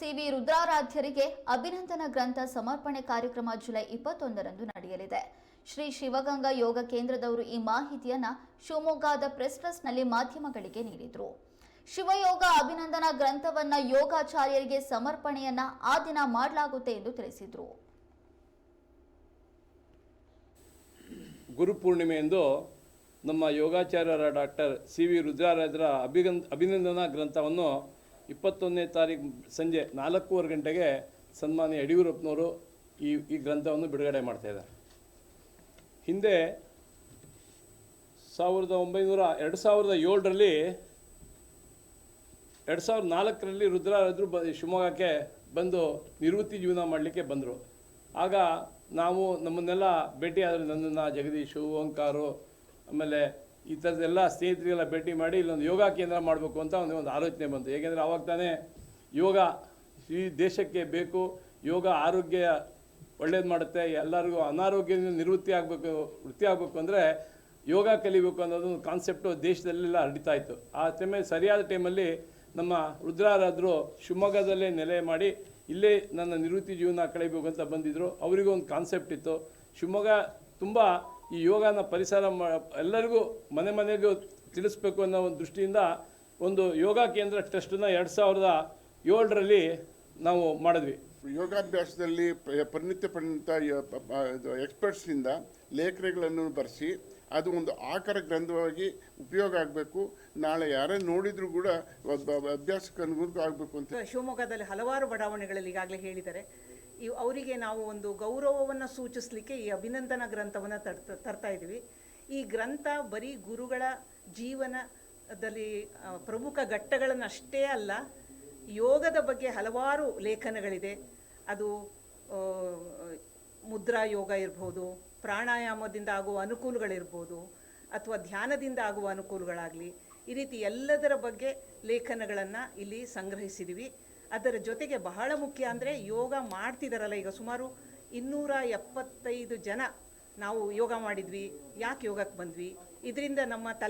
C V ರುದ್ರಾರಾಧ್ಯರಿಗೆ ಅಭಿನಂದನಾ ಗ್ರಂಥ ಸಮರ್ಪಣೆ ಕಾರ್ಯಕ್ರಮ ಜುಲೈ ಇಪ್ಪತ್ತೊಂದರಂದು ನಡೆಯಲಿದೆ. ಶ್ರೀ ಶಿವಗಂಗಾ ಯೋಗ ಕೇಂದ್ರದವರು ಈ ಮಾಹಿತಿಯನ್ನ ಶಿವಮೊಗ್ಗದ ಪ್ರೆಸ್ ಟ್ರಸ್ಟ್ನಲ್ಲಿ ಮಾಧ್ಯಮಗಳಿಗೆ ನೀಡಿದರು. ಶಿವಯೋಗ ಅಭಿನಂದನಾ ಗ್ರಂಥವನ್ನ ಯೋಗಾಚಾರ್ಯರಿಗೆ ಸಮರ್ಪಣೆಯನ್ನ ಆ ದಿನ ಮಾಡಲಾಗುತ್ತೆ ಎಂದು ತಿಳಿಸಿದರು. ಗುರುಪೂರ್ಣಿಮೆಯಂದು ನಮ್ಮ ಯೋಗಾಚಾರ್ಯರ ಡಾಕ್ಟರ್ ಸಿ ವಿ ರುದ್ರಾರಾಜರ ಅಭಿಗನ್, ಅಭಿನಂದನಾ ಗ್ರಂಥವನ್ನು ಇಪ್ಪತ್ತೊಂದನೇ ತಾರೀಕು ಸಂಜೆ ನಾಲ್ಕೂವರೆ ಗಂಟೆಗೆ ಸನ್ಮಾನ್ಯ ಯಡಿಯೂರಪ್ಪನವರು ಈ ಈ ಗ್ರಂಥವನ್ನು ಬಿಡುಗಡೆ ಮಾಡ್ತಾ ಇದ್ದಾರೆ. ಹಿಂದೆ ಸಾವಿರದ ಒಂಬೈನೂರ, ಎರಡು ಸಾವಿರದ ಏಳರಲ್ಲಿ, ಎರಡು ಸಾವಿರದ ನಾಲ್ಕರಲ್ಲಿ ರುದ್ರಾರದ್ರು ಬ, ಶಿವಮೊಗ್ಗಕ್ಕೆ ಬಂದು ನಿವೃತ್ತಿ ಜೀವನ ಮಾಡಲಿಕ್ಕೆ ಬಂದರು. ಆಗ ನಾವು ನಮ್ಮನ್ನೆಲ್ಲ ಭೇಟಿಯಾದರೆ ನನ್ನನ್ನು ಜಗದೀಶು, ಓಂಕಾರು, ಆಮೇಲೆ ಈ ಥರದ್ದೆಲ್ಲ ಸ್ನೇಹಿತರಿಗೆಲ್ಲ ಭೇಟಿ ಮಾಡಿ ಇಲ್ಲೊಂದು ಯೋಗ ಕೇಂದ್ರ ಮಾಡಬೇಕು ಅಂತ ಒಂದು ಒಂದು ಆಲೋಚನೆ ಬಂತು. ಏಕೆಂದರೆ ಆವಾಗ ತಾನೇ ಯೋಗ ಈ ದೇಶಕ್ಕೆ ಬೇಕು, ಯೋಗ ಆರೋಗ್ಯ ಒಳ್ಳೇದು ಮಾಡುತ್ತೆ, ಎಲ್ಲರಿಗೂ ಅನಾರೋಗ್ಯದಿಂದ ನಿವೃತ್ತಿ ಆಗಬೇಕು, ವೃತ್ತಿ ಆಗಬೇಕು ಅಂದರೆ ಯೋಗ ಕಲಿಬೇಕು ಅನ್ನೋದು ಒಂದು ಕಾನ್ಸೆಪ್ಟು ದೇಶದಲ್ಲೆಲ್ಲ ಹರಡಿತಾ ಇತ್ತು. ಆ ಟೈಮಲ್ಲಿ ಸರಿಯಾದ ಟೈಮಲ್ಲಿ ನಮ್ಮ ರುದ್ರಾರಾದರು ಶಿವಮೊಗ್ಗದಲ್ಲೇ ನೆಲೆ ಮಾಡಿ ಇಲ್ಲೇ ನನ್ನ ನಿವೃತ್ತಿ ಜೀವನ ಕಳೀಬೇಕು ಅಂತ ಬಂದಿದ್ದರು ಅವರಿಗೂ ಒಂದು ಕಾನ್ಸೆಪ್ಟ್ ಇತ್ತು. ಶಿವಮೊಗ್ಗ ತುಂಬ ಈ ಯೋಗನ ಪರಿಸರ ಮಾ ಎಲ್ಲರಿಗೂ ಮನೆ ಮನೆಗೂ ತಿಳಿಸ್ಬೇಕು ಅನ್ನೋ ಒಂದು ದೃಷ್ಟಿಯಿಂದ ಒಂದು ಯೋಗ ಕೇಂದ್ರ ಟ್ರಸ್ಟನ್ನ ಎರಡು ಸಾವಿರದ ಏಳರಲ್ಲಿ ನಾವು ಮಾಡಿದ್ವಿ. ಯೋಗಾಭ್ಯಾಸದಲ್ಲಿ ಪರಿಣಿತ್ಯ ಪರಿಣಿತ ಪರಿಣಿತ ಎಕ್ಸ್ಪರ್ಟ್ಸ್ನಿಂದ ಲೇಖನಗಳನ್ನು ಬರೆಸಿ ಅದು ಒಂದು ಆಕಾರ ಗ್ರಂಥವಾಗಿ ಉಪಯೋಗ ಆಗಬೇಕು. ನಾಳೆ ಯಾರೇ ನೋಡಿದ್ರು ಕೂಡ ಅಭ್ಯಾಸಕ್ಕೆ ಅನುಗುಣ ಆಗಬೇಕು ಅಂತ. ಶಿವಮೊಗ್ಗದಲ್ಲಿ ಹಲವಾರು ಬಡಾವಣೆಗಳಲ್ಲಿ ಈಗಾಗಲೇ ಹೇಳಿದ್ದಾರೆ. ಇವ್ ಅವರಿಗೆ ನಾವು ಒಂದು ಗೌರವವನ್ನು ಸೂಚಿಸಲಿಕ್ಕೆ ಈ ಅಭಿನಂದನ ಗ್ರಂಥವನ್ನು ತರ್ತ, ತರ್ತಾ ಇದ್ದೀವಿ. ಈ ಗ್ರಂಥ ಬರೀ ಗುರುಗಳ ಜೀವನದಲ್ಲಿ ಪ್ರಮುಖ ಘಟ್ಟಗಳನ್ನು ಅಷ್ಟೇ ಅಲ್ಲ, ಯೋಗದ ಬಗ್ಗೆ ಹಲವಾರು ಲೇಖನಗಳಿದೆ. ಅದು ಮುದ್ರಾ ಯೋಗ ಇರ್ಬೋದು, ಪ್ರಾಣಾಯಾಮದಿಂದ ಆಗುವ ಅನುಕೂಲಗಳಿರ್ಬೋದು, ಅಥವಾ ಧ್ಯಾನದಿಂದ ಆಗುವ ಅನುಕೂಲಗಳಾಗಲಿ, ಈ ರೀತಿ ಎಲ್ಲದರ ಬಗ್ಗೆ ಲೇಖನಗಳನ್ನು ಇಲ್ಲಿ ಸಂಗ್ರಹಿಸಿದ್ದೀವಿ ಅದರ ಜೊತೆಗೆ ಬಹಳ ಮುಖ್ಯ ಅಂದರೆ ಯೋಗ ಮಾಡ್ತಿದ್ದಾರಲ್ಲ ಈಗ ಸುಮಾರು ಇನ್ನೂರ ಎಪ್ಪತ್ತೈದು ಜನ ನಾವು ಯೋಗ ಮಾಡಿದ್ವಿ. ಯಾಕೆ ಯೋಗಕ್ಕೆ ಬಂದ್ವಿ? ಇದರಿಂದ ನಮ್ಮ ತಲೆ